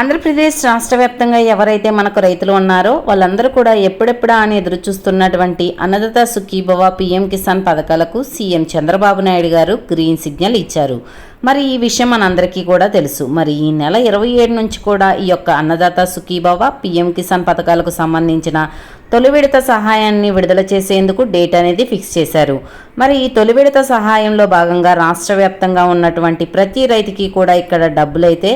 ఆంధ్రప్రదేశ్ రాష్ట్ర వ్యాప్తంగా ఎవరైతే మనకు రైతులు ఉన్నారో వాళ్ళందరూ కూడా ఎప్పుడెప్పుడా అని ఎదురు చూస్తున్నటువంటి అన్నదాత సుఖీభవ పీఎం కిసాన్ పథకాలకు సీఎం చంద్రబాబు నాయుడు గారు గ్రీన్ సిగ్నల్ ఇచ్చారు. మరి ఈ విషయం మనందరికీ కూడా తెలుసు. మరి ఈ నెల ఇరవై ఏడు నుంచి కూడా ఈ యొక్క అన్నదాత సుఖీభవ పీఎం కిసాన్ పథకాలకు సంబంధించిన తొలి విడత సహాయాన్ని విడుదల చేసేందుకు డేట్ అనేది ఫిక్స్ చేశారు. మరి ఈ తొలి విడత సహాయంలో భాగంగా రాష్ట్ర వ్యాప్తంగా ఉన్నటువంటి ప్రతి రైతుకి కూడా ఇక్కడ డబ్బులైతే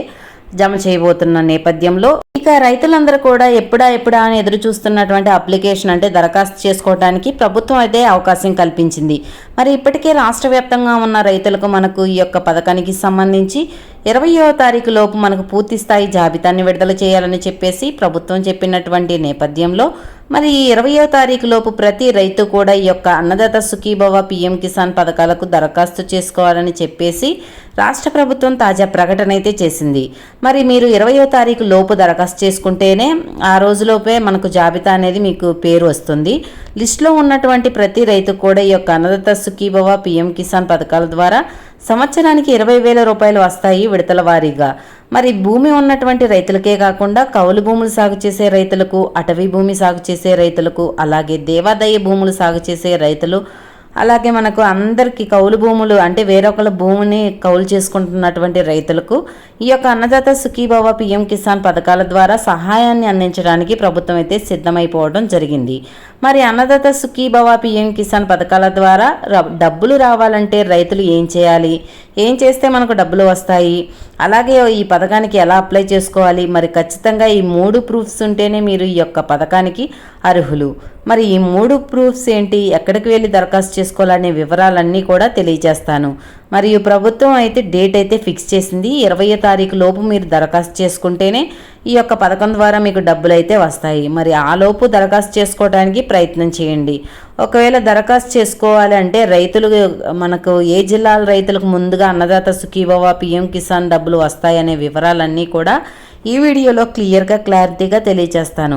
జమ చేయబోతున్న నేపథ్యంలో ఇక రైతులందరూ కూడా ఎప్పుడా ఎప్పుడా అని ఎదురు చూస్తున్నటువంటి అప్లికేషన్ అంటే దరఖాస్తు చేసుకోవడానికి ప్రభుత్వం అయితే అవకాశం కల్పించింది. మరి ఇప్పటికే రాష్ట్ర వ్యాప్తంగా ఉన్న రైతులకు మనకు ఈ యొక్క పథకానికి సంబంధించి ఇరవయో తారీఖు లోపు మనకు పూర్తి స్థాయి జాబితాని విడుదల చేయాలని చెప్పేసి ప్రభుత్వం చెప్పినటువంటి నేపథ్యంలో మరి ఈ ఇరవయో తారీఖు లోపు ప్రతి రైతు కూడా ఈ యొక్క అన్నదాత సుఖీభవ పిఎం కిసాన్ పథకాలకు దరఖాస్తు చేసుకోవాలని చెప్పేసి రాష్ట్ర ప్రభుత్వం తాజా ప్రకటన అయితే చేసింది. మరి మీరు ఇరవయో తారీఖు లోపు దరఖాస్తు చేసుకుంటేనే ఆ రోజులోపే మనకు జాబితా అనేది మీకు పేరు వస్తుంది. లిస్టులో ఉన్నటువంటి ప్రతి రైతు కూడా ఈ యొక్క అన్నదాత సుఖీభవ పిఎం కిసాన్ పథకాల ద్వారా సంవత్సరానికి ఇరవై వేల రూపాయలు వస్తాయి విడతల వారీగా. మరి భూమి ఉన్నటువంటి రైతులకే కాకుండా కౌలు భూములు సాగు చేసే రైతులకు అటవీ భూమి సాగు చేసే రైతులకు అలాగే దేవాదాయ భూములు సాగు చేసే రైతులు అలాగే మనకు అందరికీ కౌలు భూములు అంటే వేరొకళ్ళ భూమిని కౌలు చేసుకుంటున్నటువంటి రైతులకు ఈ యొక్క అన్నదాత సుఖీభవ పిఎం కిసాన్ పథకాల ద్వారా సహాయాన్ని అందించడానికి ప్రభుత్వం అయితే సిద్ధమైపోవడం జరిగింది. మరి అన్నదాత సుఖీభవ పిఎం కిసాన్ పథకాల ద్వారా డబ్బులు రావాలంటే రైతులు ఏం చేయాలి? ఏం చేస్తే మనకు డబ్బులు వస్తాయి? అలాగే ఈ పథకానికి ఎలా అప్లై చేసుకోవాలి? మరి ఖచ్చితంగా ఈ మూడు ప్రూఫ్స్ ఉంటేనే మీరు ఈ యొక్క పథకానికి అర్హులు. మరి ఈ మూడు ప్రూఫ్స్ ఏంటి? ఎక్కడికి వెళ్ళి దరఖాస్తు చేసుకోవాలనే వివరాలన్నీ కూడా తెలియజేస్తాను. మరియు ప్రభుత్వం అయితే డేట్ అయితే ఫిక్స్ చేసింది. ఇరవయో తారీఖు లోపు మీరు దరఖాస్తు చేసుకుంటేనే ఈ యొక్క పథకం ద్వారా మీకు డబ్బులు అయితే వస్తాయి. మరి ఆ లోపు దరఖాస్తు చేసుకోవడానికి ప్రయత్నం చేయండి. ఒకవేళ దరఖాస్తు చేసుకోవాలి అంటే రైతులు మనకు ఏ జిల్లాల రైతులకు ముందుగా అన్నదాత సుఖీభవ పిఎం కిసాన్ డబ్బులు వస్తాయనే వివరాలన్నీ కూడా ఈ వీడియోలో క్లియర్గా క్లారిటీగా తెలియజేస్తాను.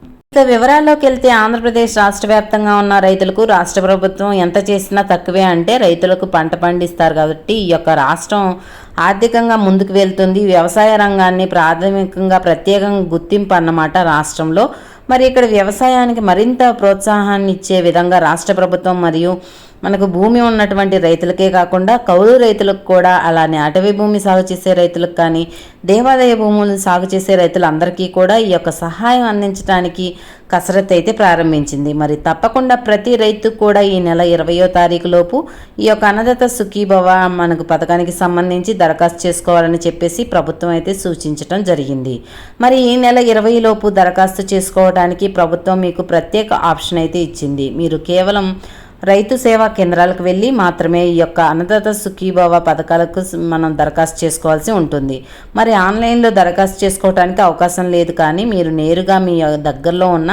ఇక వివరాల్లోకి వెళ్తే ఆంధ్రప్రదేశ్ రాష్ట్ర వ్యాప్తంగా ఉన్న రైతులకు రాష్ట్ర ప్రభుత్వం ఎంత చేసినా తక్కువే అంటే రైతులకు పంట పండిస్తారు కాబట్టి ఈ యొక్క రాష్ట్రం ఆర్థికంగా ముందుకు వెళ్తుంది. వ్యవసాయ రంగాన్ని ప్రాథమికంగా ప్రత్యేకంగా గుర్తింపు అన్నమాట రాష్ట్రంలో. మరి ఇక్కడ వ్యవసాయానికి మరింత ప్రోత్సాహాన్ని ఇచ్చే విధంగా రాష్ట్ర ప్రభుత్వం మరియు మనకు భూమి ఉన్నటువంటి రైతులకే కాకుండా కౌలు రైతులకు కూడా అలానే అటవీ భూమి సాగు చేసే రైతులకు కానీ దేవాదాయ భూములను సాగు చేసే రైతులందరికీ కూడా ఈ యొక్క సహాయం అందించడానికి కసరత్ అయితే ప్రారంభించింది. మరి తప్పకుండా ప్రతి రైతు కూడా ఈ నెల ఇరవయో తారీఖు లోపు ఈ యొక్క అన్నదాత సుఖీభవ మనకు పథకానికి సంబంధించి దరఖాస్తు చేసుకోవాలని చెప్పేసి ప్రభుత్వం అయితే సూచించడం జరిగింది. మరి ఈ నెల ఇరవై లోపు దరఖాస్తు చేసుకోవడానికి ప్రభుత్వం మీకు ప్రత్యేక ఆప్షన్ అయితే ఇచ్చింది. మీరు కేవలం రైతు సేవా కేంద్రాలకు వెళ్ళి మాత్రమే ఈ యొక్క అన్నదాత సుఖీభవ పథకాలకు మనం దరఖాస్తు చేసుకోవాల్సి ఉంటుంది. మరి ఆన్లైన్లో దరఖాస్తు చేసుకోవడానికి అవకాశం లేదు కానీ మీరు నేరుగా మీ దగ్గరలో ఉన్న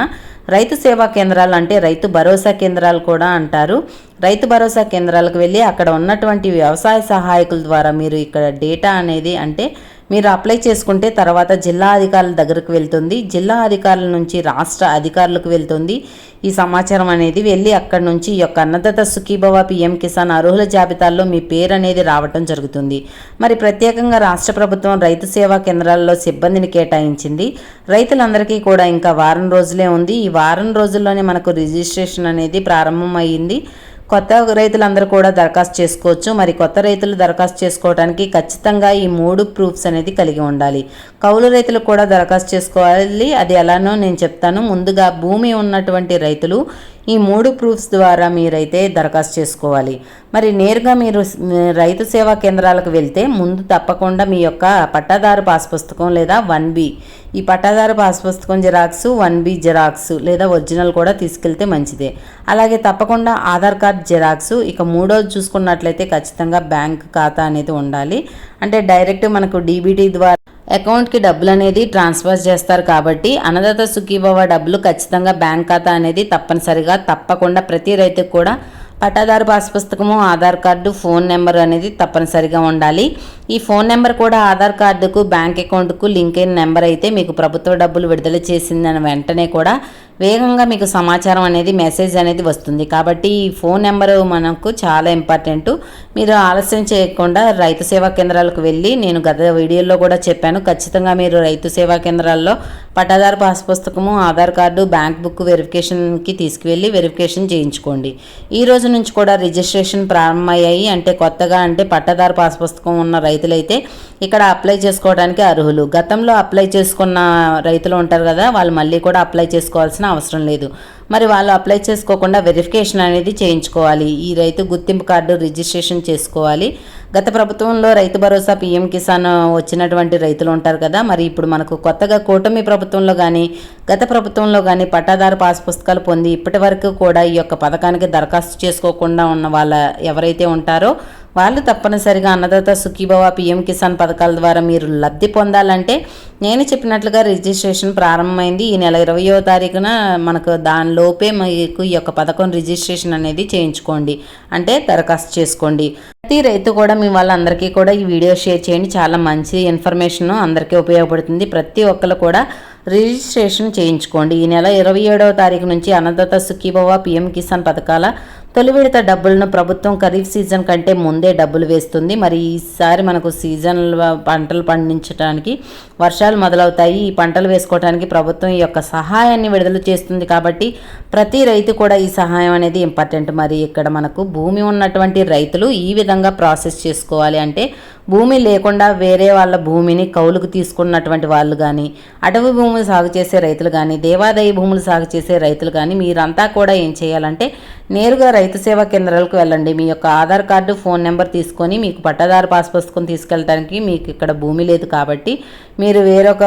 రైతు సేవా కేంద్రాలు అంటే రైతు భరోసా కేంద్రాలు కూడా అంటారు. రైతు భరోసా కేంద్రాలకు వెళ్ళి అక్కడ ఉన్నటువంటి వ్యవసాయ సహాయకుల ద్వారా మీరు ఇక్కడ డేటా అనేది అంటే మీరు అప్లై చేసుకుంటే తర్వాత జిల్లా అధికారుల దగ్గరకు వెళ్తుంది. జిల్లా అధికారుల నుంచి రాష్ట్ర అధికారులకు వెళ్తుంది. ఈ సమాచారం అనేది వెళ్ళి అక్కడ నుంచి ఈ యొక్క అన్నదాత సుఖీభవ పిఎం కిసాన్ అర్హుల జాబితాల్లో మీ పేరు అనేది రావటం జరుగుతుంది. మరి ప్రత్యేకంగా రాష్ట్ర ప్రభుత్వం రైతు సేవా కేంద్రాల్లో సిబ్బందిని కేటాయించింది. రైతులందరికీ కూడా ఇంకా వారం రోజులే ఉంది. ఈ వారం రోజుల్లోనే మనకు రిజిస్ట్రేషన్ అనేది ప్రారంభమైంది కొత్త రైతులందరూ కూడా దరఖాస్తు చేసుకోవచ్చు. మరి కొత్త రైతులు దరఖాస్తు చేసుకోవడానికి ఖచ్చితంగా ఈ మూడు ప్రూఫ్స్ అనేది కలిగి ఉండాలి. కౌలు రైతులు కూడా దరఖాస్తు చేసుకోవాలి. అది ఎలానో నేను చెప్తాను. ముందుగా భూమి ఉన్నటువంటి రైతులు ఈ మూడు ప్రూఫ్స్ ద్వారా మీరైతే దరఖాస్తు చేసుకోవాలి. మరి నేరుగా మీరు రైతు సేవా కేంద్రాలకు వెళ్తే ముందు తప్పకుండా మీ యొక్క పట్టాదారు పాస్ పుస్తకం లేదా వన్ బి. ఈ పట్టాదారు పాస్ పుస్తకం జిరాక్స్ వన్ బి జిరాక్స్ లేదా ఒరిజినల్ కూడా తీసుకెళ్తే మంచిదే. అలాగే తప్పకుండా ఆధార్ కార్డ్ జిరాక్స్ ఇక మూడోది చూసుకున్నట్లయితే ఖచ్చితంగా బ్యాంక్ ఖాతా అనేది ఉండాలి. అంటే డైరెక్ట్ మనకు డీబీటీ ద్వారా అకౌంట్కి డబ్బులు అనేది ట్రాన్స్ఫర్ చేస్తారు కాబట్టి అన్నదాత సుఖీభవ డబ్బులు ఖచ్చితంగా బ్యాంక్ ఖాతా అనేది తప్పనిసరిగా తప్పకుండా ప్రతి రైతుకు కూడా పట్టాదారు పాస్ పుస్తకము ఆధార్ కార్డు ఫోన్ నెంబర్ అనేది తప్పనిసరిగా ఉండాలి. ఈ ఫోన్ నెంబర్ కూడా ఆధార్ కార్డుకు బ్యాంక్ అకౌంట్కు లింక్ అయిన నెంబర్ అయితే మీకు ప్రభుత్వ డబ్బులు విడుదల చేసిందని వెంటనే కూడా వేగంగా మీకు సమాచారం అనేది మెసేజ్ అనేది వస్తుంది. కాబట్టి ఈ ఫోన్ నెంబరు మనకు చాలా ఇంపార్టెంట్. మీరు ఆలస్యం చేయకుండా రైతు సేవా కేంద్రాలకు వెళ్ళి నేను గత వీడియోలో కూడా చెప్పాను. ఖచ్చితంగా మీరు రైతు సేవా కేంద్రాల్లో పట్టాదారు పాస్ పుస్తకము ఆధార్ కార్డు బ్యాంక్ బుక్ వెరిఫికేషన్కి తీసుకువెళ్ళి వెరిఫికేషన్ చేయించుకోండి. ఈ రోజు నుంచి కూడా రిజిస్ట్రేషన్ ప్రారంభమయ్యాయి. అంటే కొత్తగా అంటే పట్టాదారు పాస్ పుస్తకం ఉన్న రైతులైతే ఇక్కడ అప్లై చేసుకోవడానికి అర్హులు. గతంలో అప్లై చేసుకున్న రైతులు ఉంటారు కదా వాళ్ళు మళ్ళీ కూడా అప్లై చేసుకోవాల్సిన అవసరం లేదు. మరి వాళ్ళు అప్లై చేసుకోకుండా వెరిఫికేషన్ అనేది చేయించుకోవాలి. ఈ రైతు గుర్తింపు కార్డు రిజిస్ట్రేషన్ చేసుకోవాలి. గత ప్రభుత్వంలో రైతు భరోసా పీఎం కిసాన్ వచ్చినటువంటి రైతులు ఉంటారు కదా మరి ఇప్పుడు మనకు కొత్తగా కూటమి ప్రభుత్వంలో కానీ గత ప్రభుత్వంలో కానీ పట్టాదారు పాస్ పుస్తకాలు పొంది ఇప్పటి వరకు కూడా ఈ యొక్క పథకానికి దరఖాస్తు చేసుకోకుండా ఉన్న వాళ్ళ ఎవరైతే ఉంటారో వాళ్ళు తప్పనిసరిగా అన్నదాత సుఖీభవ పిఎం కిసాన్ పథకాల ద్వారా మీరు లబ్ధి పొందాలంటే నేను చెప్పినట్లుగా రిజిస్ట్రేషన్ ప్రారంభమైంది. ఈ నెల ఇరవయో తారీఖున మనకు దానిలోపే మీకు ఈ యొక్క పథకం రిజిస్ట్రేషన్ అనేది చేయించుకోండి. అంటే దరఖాస్తు చేసుకోండి. ప్రతి రైతు కూడా మీ వాళ్ళందరికీ కూడా ఈ వీడియో షేర్ చేయండి. చాలా మంచి ఇన్ఫర్మేషన్ అందరికీ ఉపయోగపడుతుంది. ప్రతి ఒక్కరు కూడా రిజిస్ట్రేషన్ చేయించుకోండి. ఈ నెల ఇరవై ఏడవ తారీఖు నుంచి అన్నదాత సుఖీభవ పిఎం కిసాన్ పథకాల తొలి విడత డబ్బులను ప్రభుత్వం ఖరీఫ్ సీజన్ కంటే ముందే డబ్బులు వేస్తుంది. మరి ఈసారి మనకు సీజన్ పంటలు పండించడానికి వర్షాలు మొదలవుతాయి. ఈ పంటలు వేసుకోవడానికి ప్రభుత్వం ఈ యొక్క సహాయాన్ని విడుదల చేస్తుంది కాబట్టి ప్రతి రైతు కూడా ఈ సహాయం అనేది ఇంపార్టెంట్. మరి ఇక్కడ మనకు భూమి ఉన్నటువంటి రైతులు ఈ విధంగా ప్రాసెస్ చేసుకోవాలి అంటే భూమి లేకుండా వేరే వాళ్ళ భూమిని కౌలుకు తీసుకున్నటువంటి వాళ్ళు కానీ అటవీ భూములు సాగు చేసే రైతులు కానీ దేవాదాయ భూములు సాగు చేసే రైతులు కానీ మీరంతా కూడా ఏం చేయాలంటే నేరుగా రైతు రైతు సేవా కేంద్రాలకు వెళ్ళండి. మీ యొక్క ఆధార్ కార్డు ఫోన్ నెంబర్ తీసుకొని మీకు పట్టాదారు పాస్ పుస్తకం తీసుకెళ్ళడానికి మీకు ఇక్కడ భూమి లేదు కాబట్టి మీరు వేరొక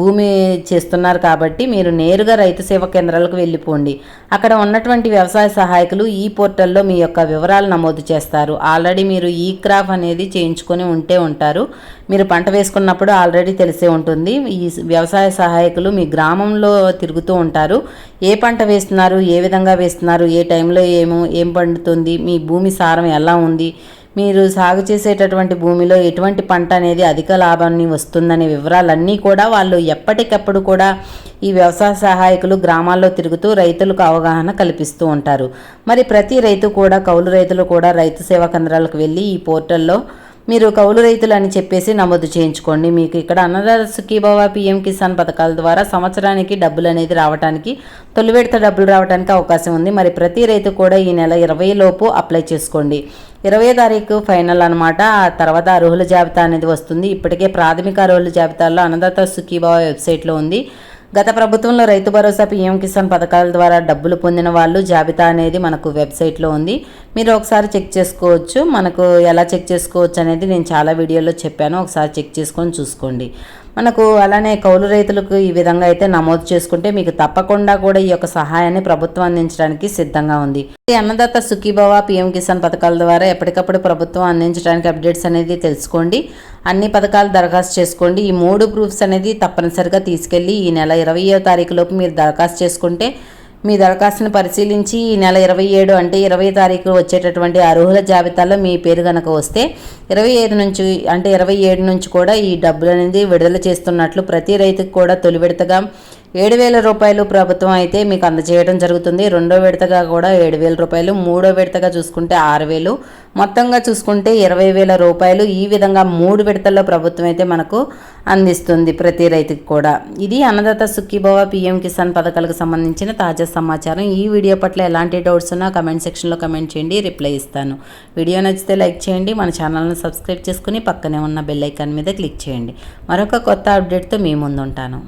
భూమి చేస్తున్నారు కాబట్టి మీరు నేరుగా రైతు సేవా కేంద్రాలకు వెళ్ళిపోండి. అక్కడ ఉన్నటువంటి వ్యవసాయ సహాయకులు ఈ పోర్టల్లో మీ యొక్క వివరాలు నమోదు చేస్తారు. ఆల్రెడీ మీరు ఈ క్రాఫ్ అనేది చేయించుకొని ఉంటే ఉంటారు. మీరు పంట వేసుకున్నప్పుడు ఆల్రెడీ తెలిసే ఉంటుంది. ఈ వ్యవసాయ సహాయకులు మీ గ్రామంలో తిరుగుతూ ఉంటారు. ఏ పంట వేస్తున్నారు ఏ విధంగా వేస్తున్నారు ఏ టైంలో ఏమో ఏం పండుతుంది? మీ భూమి సారం ఎలా ఉంది? మీరు సాగు చేసేటటువంటి భూమిలో ఎటువంటి పంట అనేది అధిక లాభాన్ని వస్తుందనే వివరాలన్నీ కూడా వాళ్ళు ఎప్పటికప్పుడు కూడా ఈ వ్యవసాయ సహాయకులు గ్రామాల్లో తిరుగుతూ రైతులకు అవగాహన కల్పిస్తూ ఉంటారు. మరి ప్రతి రైతు కూడా కౌలు రైతులు కూడా రైతు సేవా కేంద్రాలకు వెళ్ళి ఈ పోర్టల్లో మీరు కౌలు రైతులు అని చెప్పేసి నమోదు చేయించుకోండి. మీకు ఇక్కడ అన్నదాత సుఖీభవ పిఎం కిసాన్ పథకాల ద్వారా సంవత్సరానికి డబ్బులు అనేది రావడానికి తొలి విడత డబ్బులు రావడానికి అవకాశం ఉంది. మరి ప్రతి రైతు కూడా ఈ నెల ఇరవై లోపు అప్లై చేసుకోండి. ఇరవై తారీఖు ఫైనల్ అనమాట ఆ తర్వాత అర్హుల జాబితా అనేది వస్తుంది. ఇప్పటికే ప్రాథమిక అర్హుల జాబితాలో అన్నదాత సుఖీభవ వెబ్సైట్లో ఉంది. గత ప్రభుత్వంలో రైతు భరోసా పీఎం కిసాన్ పథకాల ద్వారా డబ్బులు పొందిన వాళ్ళు జాబితా అనేది మనకు వెబ్సైట్లో ఉంది. మీరు ఒకసారి చెక్ చేసుకోవచ్చు. మనకు ఎలా చెక్ చేసుకోవచ్చు అనేది నేను చాలా వీడియోలో చెప్పాను. ఒకసారి చెక్ చేసుకొని చూసుకోండి. మనకు అలానే కౌలు రైతులకు ఈ విధంగా అయితే నమోదు చేసుకుంటే మీకు తప్పకుండా కూడా ఈ యొక్క సహాయాన్ని ప్రభుత్వం అందించడానికి సిద్ధంగా ఉంది. అన్నదాత సుఖీభవ పిఎం కిసాన్ పథకాల ద్వారా ఎప్పటికప్పుడు ప్రభుత్వం అందించడానికి అప్డేట్స్ అనేది తెలుసుకోండి. అన్ని పథకాలు దరఖాస్తు చేసుకోండి. ఈ మూడు ప్రూఫ్స్ అనేది తప్పనిసరిగా తీసుకెళ్ళి ఈ నెల ఇరవయో తారీఖు లోపు మీరు దరఖాస్తు చేసుకుంటే మీ దరఖాస్తును పరిశీలించి ఈ నెల ఇరవై ఏడు అంటే ఇరవై తారీఖు వచ్చేటటువంటి అర్హుల జాబితాలో మీ పేరు కనుక వస్తే ఇరవై ఐదు నుంచి అంటే ఇరవై ఏడు నుంచి కూడా ఈ డబ్బులు అనేది విడుదల చేస్తున్నట్లు ప్రతి రైతుకు కూడా తొలి విడతగా ఏడు వేల రూపాయలు ప్రభుత్వం అయితే మీకు అందజేయడం జరుగుతుంది. రెండో విడతగా కూడా ఏడు వేల రూపాయలు మూడో విడతగా చూసుకుంటే ఆరు వేలు మొత్తంగా చూసుకుంటే ఇరవై వేల రూపాయలు. ఈ విధంగా మూడు విడతల్లో ప్రభుత్వం అయితే మనకు అందిస్తుంది ప్రతి రైతుకి కూడా. ఇది అన్నదాత సుఖీభవ పిఎం కిసాన్ పథకాలకు సంబంధించిన తాజా సమాచారం. ఈ వీడియో పట్ల ఎలాంటి డౌట్స్ ఉన్నా కమెంట్ సెక్షన్లో కమెంట్ చేయండి రిప్లై ఇస్తాను. వీడియో నచ్చితే లైక్ చేయండి మన ఛానల్ను సబ్స్క్రైబ్ చేసుకుని పక్కనే ఉన్న బెల్ ఐకాన్ మీద క్లిక్ చేయండి. మరొక కొత్త అప్డేట్తో మీ ముందు ఉంటాను